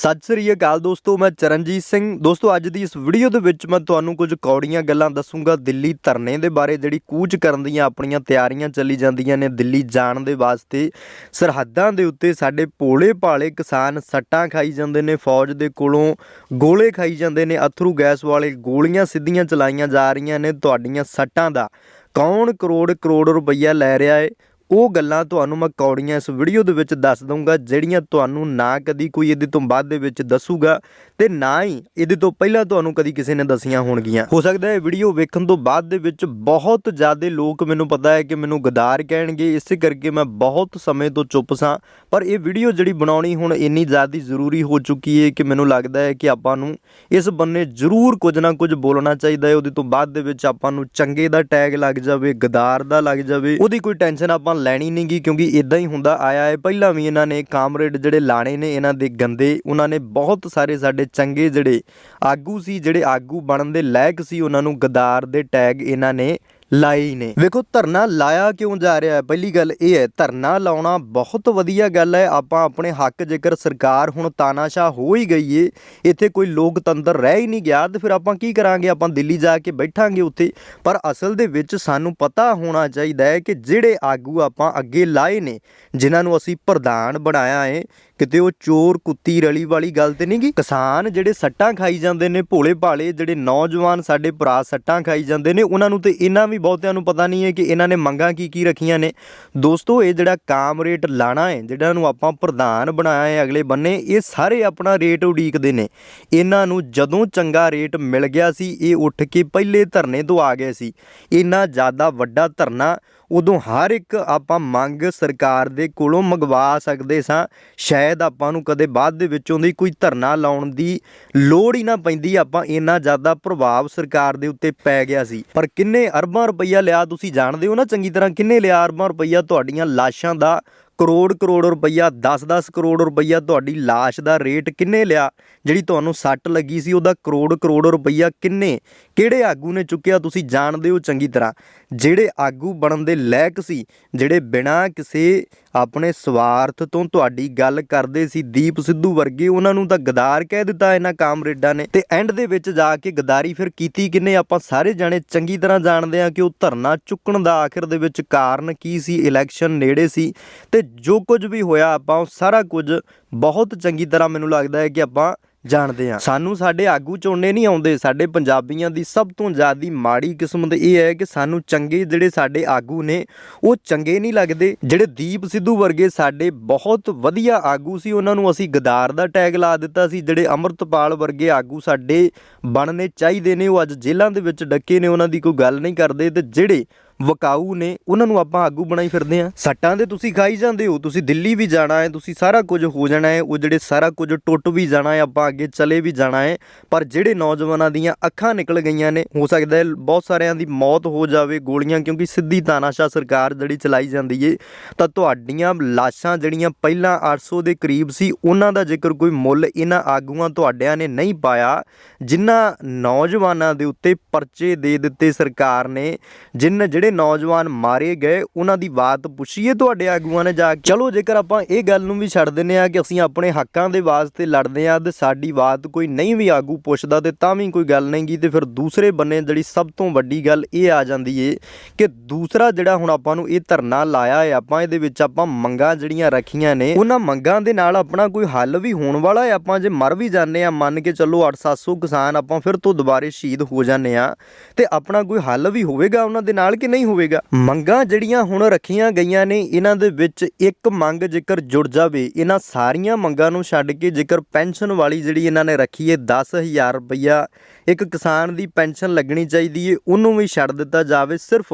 ਸਤਿ ਸ੍ਰੀ ਅਕਾਲ ਦੋਸਤੋ, ਮੈਂ ਚਰਨਜੀਤ ਸਿੰਘ। ਦੋਸਤੋ, ਅੱਜ ਦੀ ਇਸ ਵੀਡੀਓ ਦੇ ਵਿੱਚ ਮੈਂ ਤੁਹਾਨੂੰ ਕੁਝ ਕੌੜੀਆਂ ਗੱਲਾਂ ਦੱਸੂਗਾ ਦਿੱਲੀ ਧਰਨੇ ਦੇ ਬਾਰੇ, ਜਿਹੜੀ ਕੂਚ ਕਰਨ ਦੀਆਂ ਆਪਣੀਆਂ ਤਿਆਰੀਆਂ ਚੱਲੀ ਜਾਂਦੀਆਂ ਨੇ ਦਿੱਲੀ ਜਾਣ ਦੇ ਵਾਸਤੇ। ਸਰਹੱਦਾਂ ਦੇ ਉੱਤੇ ਸਾਡੇ ਭੋਲੇ ਭਾਲੇ ਕਿਸਾਨ ਸੱਟਾਂ ਖਾਈ ਜਾਂਦੇ ਨੇ, ਫੌਜ ਦੇ ਕੋਲੋਂ ਗੋਲੇ ਖਾਈ ਜਾਂਦੇ ਨੇ, ਅਥਰੂ ਗੈਸ ਵਾਲੇ ਗੋਲੀਆਂ ਸਿੱਧੀਆਂ ਚਲਾਈਆਂ ਜਾ ਰਹੀਆਂ ਨੇ, ਤੁਹਾਡੀਆਂ ਸੱਟਾਂ ਦਾ ਕੌਣ ਕਰੋੜ ਕਰੋੜ ਰੁਪਈਆ ਲੈ ਰਿਹਾ ਏ? ਉਹ ਗੱਲਾਂ ਤੁਹਾਨੂੰ ਮੈਂ ਕੌੜੀਆਂ ਇਸ ਵੀਡੀਓ ਦੇ ਵਿੱਚ ਦੱਸ ਦਊਂਗਾ, ਜਿਹੜੀਆਂ ਤੁਹਾਨੂੰ ਨਾ ਕਦੀ ਕੋਈ ਇਹਦੇ ਤੋਂ ਬਾਅਦ ਦੇ ਵਿੱਚ ਦੱਸੂਗਾ ਤੇ ਨਾ ਹੀ ਇਹਦੇ ਤੋਂ ਪਹਿਲਾਂ ਤੁਹਾਨੂੰ ਕਦੀ ਕਿਸੇ ਨੇ ਦੱਸੀਆਂ ਹੋਣਗੀਆਂ। ਹੋ ਸਕਦਾ ਹੈ ਵੀਡੀਓ ਵੇਖਣ ਤੋਂ ਬਾਅਦ ਦੇ ਵਿੱਚ ਬਹੁਤ ਜ਼ਿਆਦਾ ਲੋਕ ਮੈਨੂੰ ਪਤਾ ਹੈ ਕਿ ਮੈਨੂੰ ਗਦਾਰ ਕਹਿਣਗੇ, ਇਸੇ ਕਰਕੇ ਮੈਂ ਬਹੁਤ ਸਮੇਂ ਤੋਂ ਚੁੱਪ ਸਾਂ। ਪਰ ਇਹ ਵੀਡੀਓ ਜਿਹੜੀ ਬਣਾਉਣੀ ਹੁਣ ਇੰਨੀ ਜ਼ਿਆਦਾ ਜ਼ਰੂਰੀ ਹੋ ਚੁੱਕੀ ਹੈ ਕਿ ਮੈਨੂੰ ਲੱਗਦਾ ਹੈ ਕਿ ਆਪਾਂ ਨੂੰ ਇਸ ਬੰਨੇ ਜ਼ਰੂਰ ਕੁਝ ਨਾ ਕੁਝ ਬੋਲਣਾ ਚਾਹੀਦਾ ਹੈ। ਉਹਦੇ ਤੋਂ ਬਾਅਦ ਦੇ ਵਿੱਚ ਆਪਾਂ ਨੂੰ ਚੰਗੇ ਦਾ ਟੈਗ ਲੱਗ ਜਾਵੇ, ਗਦਾਰ ਦਾ ਲੱਗ ਜਾਵੇ, ਉਹਦੀ ਕੋਈ ਟੈਨਸ਼ਨ ਆਪਾਂ ਲੈਣੀ ਨਹੀਂਗੀ ਕਿਉਂਕਿ ਇਦਾਂ ਹੀ ਹੁੰਦਾ, ਆਇਆ ਹੈ। ਪਹਿਲਾਂ ਵੀ ਇਹਨਾਂ ਨੇ ਕਾਮਰੇਡ ਜਿਹੜੇ ਲਾਣੇ ਨੇ ਇਹਨਾਂ ਦੇ ਗੰਦੇ, ਉਹਨਾਂ ਨੇ ਬਹੁਤ ਸਾਰੇ ਸਾਡੇ ਚੰਗੇ ਜਿਹੜੇ ਆਗੂ ਸੀ, ਜਿਹੜੇ ਆਗੂ ਬਣਨ ਦੇ ਲਾਇਕ ਸੀ, ਉਹਨਾਂ ਨੂੰ ਗਦਾਰ ਦੇ ਟੈਗ ਇਹਨਾਂ ਨੇ ਲਾਏ ਹੀ ਨੇ। ਵੇਖੋ, ਧਰਨਾ ਲਾਇਆ ਕਿਉਂ ਜਾ ਰਿਹਾ ਹੈ? ਪਹਿਲੀ ਗੱਲ ਇਹ ਹੈ, ਧਰਨਾ ਲਾਉਣਾ ਬਹੁਤ ਵਧੀਆ ਗੱਲ ਹੈ। ਆਪਾਂ ਆਪਣੇ ਹੱਕ ਜੇਕਰ ਸਰਕਾਰ ਹੁਣ ਤਾਨਾਸ਼ਾਹ ਹੋ ਹੀ ਗਈ ਏ, ਇੱਥੇ ਕੋਈ ਲੋਕਤੰਤਰ ਰਹਿ ਹੀ ਨਹੀਂ ਗਿਆ, ਤੇ ਫਿਰ ਆਪਾਂ ਕੀ ਕਰਾਂਗੇ? ਆਪਾਂ ਦਿੱਲੀ ਜਾ ਕੇ ਬੈਠਾਂਗੇ ਉੱਥੇ। ਪਰ ਅਸਲ ਦੇ ਵਿੱਚ ਸਾਨੂੰ ਪਤਾ ਹੋਣਾ ਚਾਹੀਦਾ ਹੈ ਕਿ ਜਿਹੜੇ ਆਗੂ ਆਪਾਂ ਅੱਗੇ ਲਾਏ ਨੇ, ਜਿਨ੍ਹਾਂ ਨੂੰ ਅਸੀਂ ਪ੍ਰਧਾਨ ਬਣਾਇਆ ਹੈ ਕਿਤੇ ਉਹ ਚੋਰ ਕੁੱਤੀ ਰਲੀ ਵਾਲੀ ਗੱਲ ਤੇ ਨਹੀਂ ਗੀ ਕਿਸਾਨ ਜਿਹੜੇ ਸੱਟਾਂ ਖਾਈ ਜਾਂਦੇ ਨੇ, ਭੋਲੇ ਭਾਲੇ ਜਿਹੜੇ ਨੌਜਵਾਨ ਸਾਡੇ ਭਰਾ ਸੱਟਾਂ ਖਾਈ ਜਾਂਦੇ ਨੇ, ਉਹਨਾਂ ਨੂੰ ਤੇ ਇਹਨਾਂ ਵੀ ਬਹੁਤਿਆਂ ਨੂੰ ਪਤਾ ਨਹੀਂ ਹੈ ਕਿ ਇਹਨਾਂ ਨੇ ਮੰਗਾਂ ਕੀ ਕੀ ਰੱਖੀਆਂ ਨੇ। ਦੋਸਤੋ, ਇਹ ਜਿਹੜਾ ਕਾਮ ਰੇਟ ਲਾਣਾ ਹੈ, ਜਿਹੜਾ ਨੂੰ ਆਪਾਂ ਪ੍ਰਧਾਨ ਬਣਾਇਆ ਹੈ ਅਗਲੇ ਬੰਨੇ, ਇਹ ਸਾਰੇ ਆਪਣਾ ਰੇਟ ਉਡੀਕਦੇ ਨੇ। ਇਹਨਾਂ ਨੂੰ ਜਦੋਂ ਚੰਗਾ ਰੇਟ ਮਿਲ ਗਿਆ ਸੀ, ਇਹ ਉੱਠ ਕੇ ਪਹਿਲੇ ਧਰਨੇ ਤੋਂ ਆ ਗਏ ਸੀ। ਇੰਨਾ ਜ਼ਿਆਦਾ ਵੱਡਾ ਧਰਨਾ ਉਦੋਂ ਹਰ ਇੱਕ ਆਪਾਂ ਮੰਗ ਸਰਕਾਰ ਦੇ ਕੋਲੋਂ ਮੰਗਵਾ ਸਕਦੇ ਸਾਂ। ਸ਼ਾਇਦ ਆਪਾਂ ਨੂੰ ਕਦੇ ਬਾਅਦ ਦੇ ਵਿੱਚੋਂ ਦੀ ਕੋਈ ਧਰਨਾ ਲਾਉਣ ਦੀ ਲੋੜ ਹੀ ਨਾ ਪੈਂਦੀ, ਆਪਾਂ ਇੰਨਾ ਜ਼ਿਆਦਾ ਪ੍ਰਭਾਵ ਸਰਕਾਰ ਦੇ ਉੱਤੇ ਪੈ ਗਿਆ ਸੀ। ਪਰ ਕਿੰਨੇ ਅਰਬਾਂ ਰੁਪਈਆ ਲਿਆ ਤੁਸੀਂ ਜਾਣਦੇ ਹੋ ਨਾ ਚੰਗੀ ਤਰ੍ਹਾਂ, ਕਿੰਨੇ ਲਿਆ ਅਰਬਾਂ ਰੁਪਈਆ ਤੁਹਾਡੀਆਂ ਲਾਸ਼ਾਂ ਦਾ ਕਰੋੜ ਕਰੋੜ ਰੁਪਈਆ 10-10 ਕਰੋੜ ਰੁਪਈਆ ਤੁਹਾਡੀ ਲਾਸ਼ ਦਾ ਰੇਟ ਕਿੰਨੇ ਲਿਆ? ਜਿਹੜੀ ਤੁਹਾਨੂੰ ਸੱਟ ਲੱਗੀ ਸੀ, ਉਹਦਾ ਕਰੋੜ ਕਰੋੜ ਰੁਪਈਆ ਕਿੰਨੇ? ਕਿਹੜੇ ਆਗੂ ਨੇ ਚੁੱਕਿਆ? ਤੁਸੀਂ ਜਾਣਦੇ ਹੋ ਚੰਗੀ ਤਰ੍ਹਾਂ। ਜਿਹੜੇ ਆਗੂ ਬਣਨ ਦੇ ਲਾਇਕ ਸੀ, ਜਿਹੜੇ ਬਿਨਾਂ ਕਿਸੇ ਆਪਣੇ ਸਵਾਰਥ ਤੋਂ ਤੁਹਾਡੀ ਗੱਲ ਕਰਦੇ ਸੀ, ਦੀਪ ਸਿੱਧੂ ਵਰਗੇ, ਉਹਨਾਂ ਨੂੰ ਤਾਂ ਗਦਾਰ ਕਹਿ ਦਿੱਤਾ ਇਹਨਾਂ ਕਾਮਰੇਡਾਂ ਨੇ। ਤੇ ਐਂਡ ਦੇ ਵਿੱਚ ਜਾ ਕੇ ਗਦਾਰੀ ਫਿਰ ਕੀਤੀ ਕਿੰਨੇ? ਆਪਾਂ ਸਾਰੇ ਜਾਣੇ ਚੰਗੀ ਤਰ੍ਹਾਂ ਜਾਣਦੇ ਆ ਕਿ ਉਹ ਧਰਨਾ ਚੁੱਕਣ ਦਾ ਆਖਿਰ ਦੇ ਵਿੱਚ ਕਾਰਨ ਕੀ ਸੀ ਇਲੈਕਸ਼ਨ ਨੇੜੇ ਸੀ। ਤੇ ਜੋ ਕੁਝ ਵੀ ਹੋਇਆ ਆਪਾਂ ਉਹ ਸਾਰਾ ਕੁਝ ਬਹੁਤ ਚੰਗੀ ਤਰ੍ਹਾਂ ਮੈਨੂੰ ਲੱਗਦਾ ਹੈ ਕਿ ਆਪਾਂ ਜਾਣਦੇ ਆ ਸਾਨੂੰ ਸਾਡੇ ਆਗੂ ਚੋਣੇ ਨਹੀਂ ਆਉਂਦੇ, ਸਾਡੇ ਪੰਜਾਬੀਆਂ ਦੀ ਸਭ ਤੋਂ ਜ਼ਿਆਦੀ ਮਾੜੀ ਕਿਸਮਤ ਇਹ ਹੈ ਕਿ ਸਾਨੂੰ ਚੰਗੇ ਜਿਹੜੇ ਸਾਡੇ ਆਗੂ ਨੇ, ਉਹ ਚੰਗੇ ਨਹੀਂ ਲੱਗਦੇ। ਜਿਹੜੇ ਦੀਪ ਸਿੱਧੂ ਵਰਗੇ ਸਾਡੇ ਬਹੁਤ ਵਧੀਆ ਆਗੂ ਸੀ, ਉਹਨਾਂ ਨੂੰ ਅਸੀਂ ਗਦਾਰ ਦਾ ਟੈਗ ਲਾ ਦਿੱਤਾ ਸੀ। ਜਿਹੜੇ ਅਮਰਤਪਾਲ ਵਰਗੇ ਆਗੂ ਸਾਡੇ ਬਣਨੇ ਚਾਹੀਦੇ ਨੇ, ਉਹ ਅੱਜ ਜੇਲ੍ਹਾਂ ਦੇ ਵਿੱਚ ਡੱਕੇ ਨੇ, ਉਹਨਾਂ ਦੀ ਕੋਈ ਗੱਲ ਨਹੀਂ ਕਰਦੇ ਤੇ ਜਿਹੜੇ ਵਕਾਊ ਨੇ, ਉਹਨਾਂ ਨੂੰ ਆਪਾਂ ਆਗੂ ਬਣਾਈ ਫਿਰਦੇ ਆ ਸੱਟਾਂ ਦੇ ਤੁਸੀਂ ਖਾਈ ਜਾਂਦੇ ਹੋ, ਤੁਸੀਂ ਦਿੱਲੀ ਵੀ ਜਾਣਾ ਹੈ, ਤੁਸੀਂ ਸਾਰਾ ਕੁਝ ਹੋ ਜਾਣਾ ਹੈ, ਉਹ ਜਿਹੜੇ ਸਾਰਾ ਕੁਝ ਟੁੱਟ ਵੀ ਜਾਣਾ ਹੈ, ਆਪਾਂ ਅੱਗੇ ਚਲੇ ਵੀ ਜਾਣਾ ਹੈ, ਪਰ ਜਿਹੜੇ ਨੌਜਵਾਨਾਂ ਦੀਆਂ ਅੱਖਾਂ ਨਿਕਲ ਗਈਆਂ ਨੇ, ਹੋ ਸਕਦਾ ਹੈ ਬਹੁਤ ਸਾਰਿਆਂ ਦੀ ਮੌਤ ਹੋ ਜਾਵੇ ਗੋਲੀਆਂ, ਕਿਉਂਕਿ ਸਿੱਧੀ ਤਾਨਾਸ਼ਾ ਸਰਕਾਰ ਜਿਹੜੀ ਚਲਾਈ ਜਾਂਦੀ ਏ, ਤਾਂ ਤੁਹਾਡੀਆਂ ਲਾਸ਼ਾਂ ਜਿਹੜੀਆਂ ਪਹਿਲਾਂ 800 ਦੇ ਕਰੀਬ ਸੀ, ਉਹਨਾਂ ਦਾ ਜੇਕਰ ਕੋਈ ਮੁੱਲ ਇਹਨਾਂ ਆਗੂਆਂ ਤੁਹਾਡਿਆਂ ਨੇ ਨਹੀਂ ਪਾਇਆ, ਜਿਨ੍ਹਾਂ ਨੌਜਵਾਨਾਂ ਦੇ ਉੱਤੇ ਪਰਚੇ ਦੇ ਦਿੱਤੇ ਸਰਕਾਰ ਨੇ, ਜਿਨ ਜਿਹੜੇ ਨੌਜਵਾਨ ਮਾਰੇ ਗਏ, ਉਹਨਾਂ ਦੀ ਬਾਤ ਪੁੱਛੀਏ ਤੁਹਾਡੇ ਆਗੂਆਂ ਨੇ ਜਾ ਕੇ। ਚਲੋ, ਜੇਕਰ ਆਪਾਂ ਇਹ ਗੱਲ ਨੂੰ ਵੀ ਛੱਡ ਦਿੰਨੇ ਆ ਕਿ ਅਸੀਂ ਆਪਣੇ ਹੱਕਾਂ ਦੇ ਵਾਸਤੇ ਲੜਦੇ ਆ ਤੇ ਸਾਡੀ ਬਾਤ ਕੋਈ ਨਹੀਂ ਵੀ ਆਗੂ ਪੁੱਛਦਾ ਤੇ ਤਾਂ ਵੀ ਕੋਈ ਗੱਲ ਨਹੀਂਗੀ ਤੇ ਫਿਰ ਦੂਸਰੇ ਬੰਨੇ ਜਿਹੜੀ ਸਭ ਤੋਂ ਵੱਡੀ ਗੱਲ ਇਹ ਆ ਜਾਂਦੀ ਏ ਕਿ ਦੂਸਰਾ ਜਿਹੜਾ ਹੁਣ ਆਪਾਂ ਨੂੰ ਇਹ ਧਰਨਾ ਲਾਇਆ ਹੈ, ਆਪਾਂ ਇਹਦੇ ਵਿੱਚ ਆਪਾਂ ਮੰਗਾਂ ਜਿਹੜੀਆਂ ਰੱਖੀਆਂ ਨੇ, ਉਹਨਾਂ ਮੰਗਾਂ ਦੇ ਨਾਲ ਆਪਣਾ ਕੋਈ ਹੱਲ ਵੀ ਹੋਣ ਵਾਲਾ ਹੈ? ਆਪਾਂ ਜੇ ਮਰ ਵੀ ਜਾਂਦੇ ਆ ਮੰਨ ਕੇ ਚੱਲੋ 8-700 ਕਿਸਾਨ ਆਪਾਂ ਫਿਰ ਤੋਂ ਦੁਬਾਰੇ ਸ਼ਹੀਦ ਹੋ ਜਾਂਦੇ ਆ ਤੇ ਆਪਣਾ ਕੋਈ ਹੱਲ ਵੀ ਹੋਵੇਗਾ ਉਹਨਾਂ ਦੇ ਨਾਲ ਕਿ ਨਹੀਂ? ਹੋਵੇਗਾ। ਮੰਗਾਂ ਜਿਹੜੀਆਂ ਹੁਣ ਰੱਖੀਆਂ ਗਈਆਂ ਨੇ, ਇਹਨਾਂ ਦੇ ਵਿੱਚ ਇੱਕ ਮੰਗ ਜੇਕਰ ਜੁੜ ਜਾਵੇ, ਇਹਨਾਂ ਸਾਰੀਆਂ ਮੰਗਾਂ ਨੂੰ ਛੱਡ ਕੇ ਜੇਕਰ ਪੈਨਸ਼ਨ ਵਾਲੀ ਜਿਹੜੀ ਇਹਨਾਂ ਨੇ ਰੱਖੀ ਹੈ 10000 ਰੁਪਇਆ ਇੱਕ ਕਿਸਾਨ ਦੀ ਪੈਨਸ਼ਨ ਲੱਗਣੀ ਚਾਹੀਦੀ ਹੈ ਉਹਨੂੰ ਵੀ ਛੱਡ ਦਿੱਤਾ ਜਾਵੇ। ਸਿਰਫ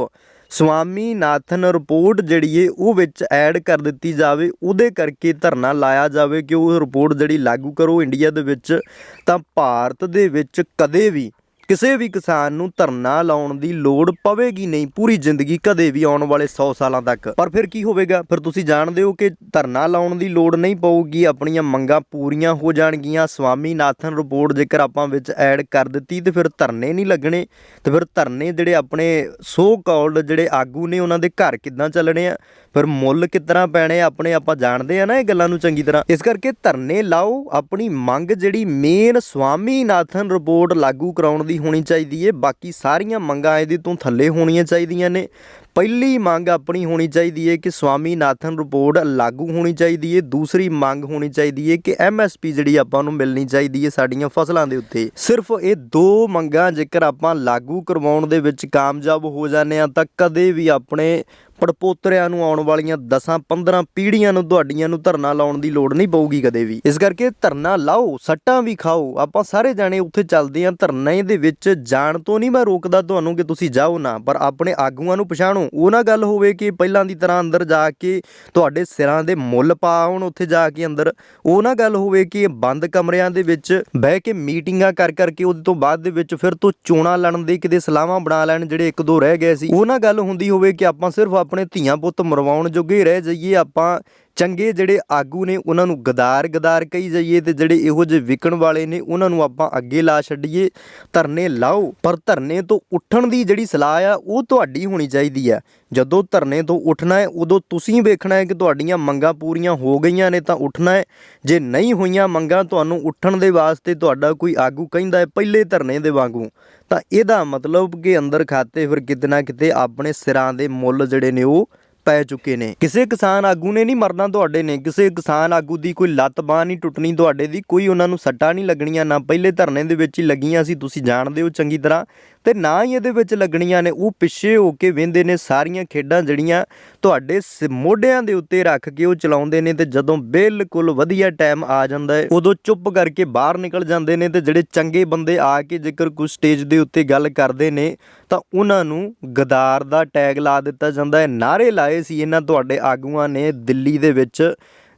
ਸਵਾਮੀ ਨਾਥਨ ਰਿਪੋਰਟ ਜਿਹੜੀ ਏ, ਉਹ ਵਿੱਚ ਐਡ ਕਰ ਦਿੱਤੀ ਜਾਵੇ। ਉਹਦੇ ਕਰਕੇ ਧਰਨਾ ਲਾਇਆ ਜਾਵੇ ਕਿ ਉਹ ਰਿਪੋਰਟ ਜਿਹੜੀ ਲਾਗੂ ਕਰੋ ਇੰਡੀਆ ਦੇ ਵਿੱਚ, ਤਾਂ ਭਾਰਤ ਦੇ ਵਿੱਚ ਕਦੇ ਵੀ ਕਿਸੇ ਵੀ ਕਿਸਾਨ ਨੂੰ ਧਰਨਾ ਲਾਉਣ ਦੀ ਲੋੜ ਪਵੇਗੀ ਨਹੀਂ, ਪੂਰੀ ਜ਼ਿੰਦਗੀ ਕਦੇ ਵੀ ਆਉਣ ਵਾਲੇ 100 ਸਾਲਾਂ ਤੱਕ। ਪਰ ਫਿਰ ਕੀ ਹੋਵੇਗਾ? ਫਿਰ ਤੁਸੀਂ ਜਾਣਦੇ ਹੋ ਕਿ ਧਰਨਾ ਲਾਉਣ ਦੀ ਲੋੜ ਨਹੀਂ ਪਊਗੀ, ਆਪਣੀਆਂ ਮੰਗਾਂ ਪੂਰੀਆਂ ਹੋ ਜਾਣਗੀਆਂ। ਸਵਾਮੀਨਾਥਨ ਰਿਪੋਰਟ ਜੇਕਰ ਆਪਾਂ ਵਿੱਚ ਐਡ ਕਰ ਦਿੱਤੀ, ਤੇ ਫਿਰ ਧਰਨੇ ਨਹੀਂ ਲੱਗਣੇ। ਤੇ ਫਿਰ ਧਰਨੇ ਜਿਹੜੇ ਆਪਣੇ ਸੋ ਕਾਲਡ ਜਿਹੜੇ ਆਗੂ ਨੇ, ਉਹਨਾਂ ਦੇ ਘਰ ਕਿੱਦਾਂ ਚੱਲਣੇ ਆ? ਫਿਰ ਮੁੱਲ ਕਿਤਨਾ ਪੈਣੇ ਆ? ਆਪਣੇ ਆਪਾਂ ਜਾਣਦੇ ਆ ਨਾ ਇਹ ਗੱਲਾਂ ਨੂੰ ਚੰਗੀ ਤਰ੍ਹਾਂ। ਇਸ ਕਰਕੇ ਧਰਨੇ ਲਾਓ, ਆਪਣੀ ਮੰਗ ਜਿਹੜੀ ਮੇਨ ਸਵਾਮੀਨਾਥਨ ਰਿਪੋਰਟ ਲਾਗੂ ਕਰਾਉਣ ਦੀ ਹੋਣੀ ਚਾਹੀਦੀ ਏ। ਬਾਕੀ ਸਾਰੀਆਂ ਮੰਗਾਂ ਇਹਦੇ ਤੋਂ ਥੱਲੇ ਹੋਣੀਆਂ ਚਾਹੀਦੀਆਂ ਨੇ। ਪਹਿਲੀ ਮੰਗ ਆਪਣੀ ਹੋਣੀ ਚਾਹੀਦੀ ਹੈ ਕਿ ਸਵਾਮੀਨਾਥਨ ਰਿਪੋਰਟ ਲਾਗੂ ਹੋਣੀ ਚਾਹੀਦੀ ਹੈ ਦੂਸਰੀ ਮੰਗ ਹੋਣੀ ਚਾਹੀਦੀ ਹੈ ਕਿ ਐਮਐਸਪੀ ਜਿਹੜੀ ਆਪਾਂ ਨੂੰ ਮਿਲਣੀ ਚਾਹੀਦੀ ਹੈ ਸਾਡੀਆਂ ਫਸਲਾਂ ਦੇ ਉੱਤੇ। ਸਿਰਫ ਇਹ ਦੋ ਮੰਗਾਂ ਜੇਕਰ ਆਪਾਂ ਲਾਗੂ ਕਰਵਾਉਣ ਦੇ ਵਿੱਚ ਕਾਮਯਾਬ ਹੋ ਜਾਂਦੇ ਆ ਤਾਂ ਕਦੇ ਵੀ ਆਪਣੇ ਪੜਪੋਤਰਿਆਂ ਨੂੰ ਆਉਣ ਵਾਲੀਆਂ 10 15 ਪੀੜ੍ਹੀਆਂ ਨੂੰ ਤੁਹਾਡੀਆਂ ਨੂੰ ਧਰਨਾ ਲਾਉਣ ਦੀ ਲੋੜ ਨਹੀਂ ਪਊਗੀ ਕਦੇ ਵੀ। ਇਸ ਕਰਕੇ ਧਰਨਾ ਲਾਓ, ਸੱਟਾਂ ਵੀ ਖਾਓ। ਆਪਾਂ ਸਾਰੇ ਜਾਣੇ ਉੱਥੇ ਚੱਲਦੇ ਆਂ ਧਰਨੇ ਦੇ ਵਿੱਚ ਜਾਣ ਤੋਂ ਨਹੀਂ ਮੈਂ ਰੋਕਦਾ ਤੁਹਾਨੂੰ ਕਿ ਤੁਸੀਂ ਜਾਓ ਨਾ, ਪਰ ਆਪਣੇ ਆਗੂਆਂ ਨੂੰ ਪਛਾਣੋ। ਉਹ ਨਾ ਗੱਲ ਹੋਵੇ ਕਿ ਪਹਿਲਾਂ ਦੀ ਤਰ੍ਹਾਂ ਅੰਦਰ ਜਾ ਕੇ ਤੁਹਾਡੇ ਸਿਰਾਂ ਦੇ ਮੁੱਲ ਪਾਉਣ ਉੱਥੇ ਜਾ ਕੇ ਅੰਦਰ। ਉਹ ਨਾ ਗੱਲ ਹੋਵੇ ਕਿ ਬੰਦ ਕਮਰਿਆਂ ਦੇ ਵਿੱਚ ਬਹਿ ਕੇ ਮੀਟਿੰਗਾਂ ਕਰ ਕਰਕੇ ਉਹਦੇ ਤੋਂ ਬਾਅਦ ਦੇ ਵਿੱਚ ਫਿਰ ਤੋਂ ਚੋਣਾਂ ਲੜਨ ਦੇ, ਕਿਤੇ ਸਲਾਹਾਂ ਬਣਾ ਲੈਣ ਜਿਹੜੇ ਇੱਕ ਦੋ ਰਹਿ ਗਏ ਸੀ। ਉਹ ਨਾ ਗੱਲ ਹੁੰਦੀ ਹੋਵੇ ਕਿ ਆਪਾਂ ਸਿਰਫ ਆਪਣੇ ਧੀਆਂ ਪੁੱਤ ਮਰਵਾਉਣ ਜੋਗੇ ਰਹਿ ਜਾਈਏ, ਆਪਾਂ ਚੰਗੇ ਜਿਹੜੇ ਆਗੂ ਨੇ, ਉਹਨਾਂ ਨੂੰ ਗਦਾਰ ਗਦਾਰ ਕਹੀ ਜਾਈਏ ਤੇ ਜਿਹੜੇ ਇਹੋ ਜਿਹੇ ਵਿਕਣ ਵਾਲੇ ਨੇ, ਉਹਨਾਂ ਨੂੰ ਆਪਾਂ ਅੱਗੇ ਲਾ ਛੱਡੀਏ। ਧਰਨੇ ਲਾਓ, ਪਰ ਧਰਨੇ ਤੋਂ ਉੱਠਣ ਦੀ ਜਿਹੜੀ ਸਲਾਹ ਆ, ਉਹ ਤੁਹਾਡੀ ਹੋਣੀ ਚਾਹੀਦੀ ਆ। ਜਦੋਂ ਧਰਨੇ ਤੋਂ ਉੱਠਣਾ ਹੈ, ਉਦੋਂ ਤੁਸੀਂ ਵੇਖਣਾ ਹੈ ਕਿ ਤੁਹਾਡੀਆਂ ਮੰਗਾਂ ਪੂਰੀਆਂ ਹੋ ਗਈਆਂ ਨੇ, ਤਾਂ ਉੱਠਣਾ ਹੈ। ਜੇ ਨਹੀਂ ਹੋਈਆਂ ਮੰਗਾਂ ਤੁਹਾਨੂੰ ਉੱਠਣ ਦੇ ਵਾਸਤੇ ਤੁਹਾਡਾ ਕੋਈ ਆਗੂ ਕਹਿੰਦਾ ਹੈ, ਪਹਿਲੇ ਧਰਨੇ ਦੇ ਵਾਂਗੂ, ਤਾਂ ਇਹਦਾ ਮਤਲਬ ਕਿ ਅੰਦਰ ਖਾਤੇ ਫਿਰ ਕਿਤੇ ਨਾ ਕਿਤੇ ਆਪਣੇ ਸਿਰਾਂ ਦੇ ਮੁੱਲ ਜਿਹੜੇ ਨੇ ਉਹ ਪੈ ਚੁੱਕੇ ਨੇ। ਕਿਸੇ ਕਿਸਾਨ ਆਗੂ ਨੇ ਨਹੀਂ ਮਰਨਾ ਤੁਹਾਡੇ ਨੇ। ਕਿਸੇ ਕਿਸਾਨ ਆਗੂ ਦੀ ਕੋਈ ਲੱਤ ਬਾਂਹ ਨਹੀਂ ਟੁੱਟਣੀ ਤੁਹਾਡੇ ਦੀ। ਕੋਈ ਉਹਨਾਂ ਨੂੰ ਸੱਟਾਂ ਨਹੀਂ ਲੱਗਣੀਆਂ, ਨਾ ਪਹਿਲੇ ਧਰਨੇ ਦੇ ਵਿੱਚ ਹੀ ਲੱਗੀਆਂ ਸੀ। ਤੁਸੀਂ ਜਾਣਦੇ ਹੋ ਚੰਗੀ ਤਰ੍ਹਾਂ। ਤੇ ਨਾ ਹੀ ਇਹਦੇ ਵਿੱਚ ਲੱਗਣੀਆਂ ਨੇ। ਉਹ ਪਿੱਛੇ ਹੋ ਕੇ ਵੇਂਦੇ ਨੇ ਸਾਰੀਆਂ ਖੇਡਾਂ ਜਿਹੜੀਆਂ ਤੁਹਾਡੇ ਸ- ਮੋਢਿਆਂ ਦੇ ਉੱਤੇ ਰੱਖ ਕੇ ਉਹ ਚਲਾਉਂਦੇ ਨੇ। ਤੇ ਜਦੋਂ ਬਿਲਕੁਲ ਵਧੀਆ ਟਾਈਮ ਆ ਜਾਂਦਾ ਹੈ, ਉਦੋਂ ਚੁੱਪ ਕਰਕੇ ਬਾਹਰ ਨਿਕਲ ਜਾਂਦੇ ਨੇ। ਤੇ ਜਿਹੜੇ ਚੰਗੇ ਬੰਦੇ ਆ ਕੇ ਜੇਕਰ ਕੋਈ ਸਟੇਜ ਦੇ ਉੱਤੇ ਗੱਲ ਕਰਦੇ ਨੇ ਤਾਂ ਉਹਨਾਂ ਨੂੰ ਗਦਾਰ ਦਾ ਟੈਗ ਲਾ ਦਿੱਤਾ ਜਾਂਦਾ ਹੈ। ਨਾਰੇ ਲਾਏ ਸੀ ਇਹਨਾਂ ਤੁਹਾਡੇ ਆਗੂਆਂ ਨੇ ਦਿੱਲੀ ਦੇ ਵਿੱਚ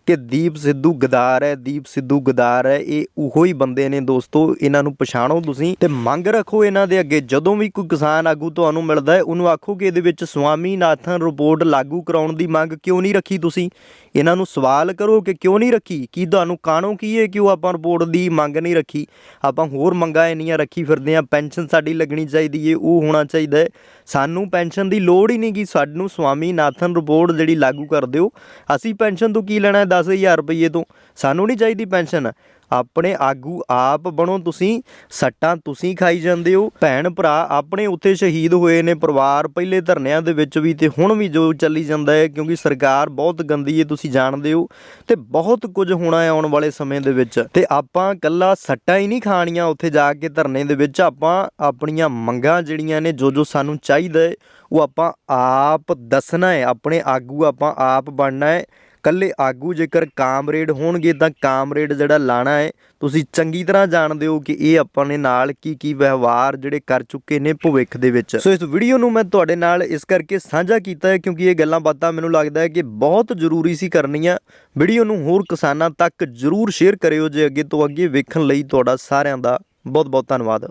ਕਿ ਦੀਪ ਸਿੱਧੂ ਗਦਾਰ ਹੈ, ਦੀਪ ਸਿੱਧੂ ਗਦਾਰ ਹੈ, ਇਹ ਉਹੋ ਹੀ ਬੰਦੇ ਨੇ ਦੋਸਤੋ, ਇਹਨਾਂ ਨੂੰ ਪਛਾਣੋ ਤੁਸੀਂ ਤੇ ਮੰਗ ਰੱਖੋ ਇਹਨਾਂ ਦੇ ਅੱਗੇ, ਜਦੋਂ ਵੀ ਕੋਈ ਕਿਸਾਨ ਆਗੂ ਤੁਹਾਨੂੰ ਮਿਲਦਾ ਹੈ, ਉਹਨੂੰ ਆਖੋ ਕਿ ਇਹਦੇ ਵਿੱਚ ਸਵਾਮੀਨਾਥਨ ਰਿਪੋਰਟ ਲਾਗੂ ਕਰਾਉਣ ਦੀ ਮੰਗ ਕਿਉਂ ਨਹੀਂ ਰੱਖੀ ਤੁਸੀਂ? ਇਹਨਾਂ ਨੂੰ ਸਵਾਲ ਕਰੋ ਕਿ ਕਿਉਂ ਨਹੀਂ ਰੱਖੀ? ਕੀ ਤੁਹਾਨੂੰ ਕਾਣੋ ਕੀ ਹੈ ਕਿ ਉਹ ਆਪਾਂ ਰਿਪੋਰਟ ਦੀ ਮੰਗ ਨਹੀਂ ਰੱਖੀ? ਆਪਾਂ ਹੋਰ ਮੰਗਾਂ ਇੰਨੀਆਂ ਰੱਖੀ ਫਿਰਦੇ ਆ ਪੈਨਸ਼ਨ ਸਾਡੀ ਲੱਗਣੀ ਚਾਹੀਦੀ ਏ ਉਹ ਹੋਣਾ ਚਾਹੀਦਾ ਹੈ। ਸਾਨੂੰ ਪੈਨਸ਼ਨ ਦੀ ਲੋੜ ਹੀ ਨਹੀਂ ਕਿ ਸਾਨੂੰ ਸਵਾਮੀਨਾਥਨ ਰਿਪੋਰਟ ਜਿਹੜੀ ਲਾਗੂ ਕਰ ਦਿਓ। ਅਸੀਂ ਪੈਨਸ਼ਨ ਤੋਂ ਕੀ ਲੈਣਾ ਹੈ? 10000 ਰੁਪਏ ਤੋਂ। ਸਾਨੂੰ ਨਹੀਂ ਚਾਹੀਦੀ ਪੈਨਸ਼ਨ। ਆਪਣੇ ਆਗੂ ਆਪ ਬਣੋ ਤੁਸੀਂ, ਸੱਟਾਂ ਤੁਸੀਂ ਖਾਈ ਜਾਂਦੇ ਹੋ। ਭੈਣ ਭਰਾ ਆਪਣੇ ਉੱਥੇ ਸ਼ਹੀਦ ਹੋਏ ਨੇ, ਪਰਿਵਾਰ ਪਹਿਲੇ ਧਰਨਿਆਂ ਦੇ ਵਿੱਚ ਵੀ ਤੇ ਹੁਣ ਵੀ ਜੋ ਚੱਲੀ ਜਾਂਦਾ ਹੈ, ਕਿਉਂਕਿ ਸਰਕਾਰ ਬਹੁਤ ਗੰਦੀ ਹੈ, ਤੁਸੀਂ ਜਾਣਦੇ ਹੋ। ਤੇ ਬਹੁਤ ਕੁਝ ਹੋਣਾ ਹੈ ਆਉਣ ਵਾਲੇ ਸਮੇਂ ਦੇ ਵਿੱਚ। ਤੇ ਆਪਾਂ ਕੱਲਾ ਸੱਟਾਂ ਹੀ ਨਹੀਂ ਖਾਣੀਆਂ ਉੱਥੇ ਜਾ ਕੇ ਧਰਨੇ ਦੇ ਵਿੱਚ। ਆਪਾਂ ਆਪਣੀਆਂ ਮੰਗਾਂ ਜਿਹੜੀਆਂ ਨੇ ਜੋ ਜੋ ਸਾਨੂੰ ਚਾਹੀਦਾ ਹੈ, ਉਹ ਆਪਾਂ ਆਪ ਦੱਸਣਾ ਹੈ। ਆਪਣੇ ਆਗੂ ਆਪਾਂ ਆਪ ਬਣਨਾ ਹੈ। ਕੱਲੇ ਆਗੂ ਜੇਕਰ ਕਾਮਰੇਡ ਹੋਣਗੇ ਤਾਂ ਕਾਮਰੇਡ ਜਿਹੜਾ ਲਾਣਾ ਹੈ, ਤੁਸੀਂ ਚੰਗੀ ਤਰ੍ਹਾਂ ਜਾਣਦੇ ਹੋ ਕਿ ਇਹ ਆਪਾਂ ਨੇ ਨਾਲ ਕੀ ਕੀ ਵਿਵਹਾਰ ਜਿਹੜੇ ਕਰ ਚੁੱਕੇ ਨੇ ਭਵਿੱਖ ਦੇ ਵਿੱਚ। ਸੋ ਇਸ ਵੀਡੀਓ ਨੂੰ ਮੈਂ ਤੁਹਾਡੇ ਨਾਲ ਇਸ ਕਰਕੇ ਸਾਂਝਾ ਕੀਤਾ ਹੈ ਕਿਉਂਕਿ ਇਹ ਗੱਲਾਂ ਬਾਤਾਂ ਮੈਨੂੰ ਲੱਗਦਾ ਹੈ ਕਿ ਬਹੁਤ ਜ਼ਰੂਰੀ ਸੀ ਕਰਨੀਆਂ। ਵੀਡੀਓ ਨੂੰ ਹੋਰ ਕਿਸਾਨਾਂ ਤੱਕ ਜ਼ਰੂਰ ਸ਼ੇਅਰ ਕਰਿਓ ਜੇ ਅੱਗੇ ਤੋਂ ਅੱਗੇ ਵੇਖਣ ਲਈ ਤੁਹਾਡਾ ਸਾਰਿਆਂ ਦਾ ਬਹੁਤ ਬਹੁਤ ਧੰਨਵਾਦ।